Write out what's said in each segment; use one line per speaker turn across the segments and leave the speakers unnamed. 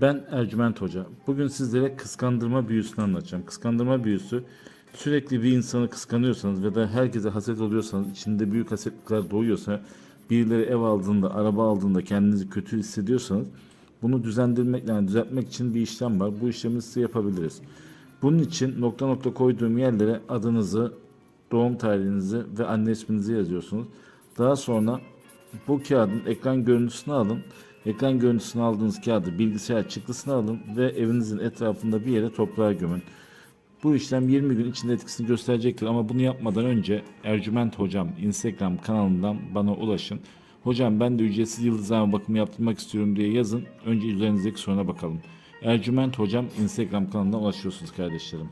Ben Ercüment Hoca. Bugün sizlere kıskandırma büyüsünü anlatacağım. Kıskandırma büyüsü sürekli bir insanı kıskanıyorsanız ve da herkese haset oluyorsanız, içinde büyük hasetlikler doğuyorsa, birileri ev aldığında, araba aldığında kendinizi kötü hissediyorsanız bunu düzendirmek, yani düzeltmek için bir işlem var. Bu işlemi size yapabiliriz. Bunun için nokta nokta koyduğum yerlere adınızı, doğum tarihinizi ve anne isminizi yazıyorsunuz. Daha sonra bu kağıdın ekran görüntüsünü alın. Ekran görüntüsünü aldığınız kağıdı bilgisayar çıktısını alın ve evinizin etrafında bir yere toprağa gömün. Bu işlem 20 gün içinde etkisini gösterecektir ama bunu yapmadan önce Ercüment Hocam Instagram kanalından bana ulaşın. Hocam ben de ücretsiz yıldızlama bakımı yaptırmak istiyorum diye yazın. Önce üzerinizdeki soruna bakalım. Ercüment Hocam Instagram kanalından ulaşıyorsunuz kardeşlerim.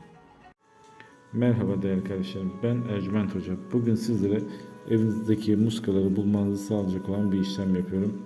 Merhaba değerli kardeşlerim. Ben Ercüment Hoca. Bugün sizlere evinizdeki muskaları bulmanızı sağlayacak olan bir işlem yapıyorum.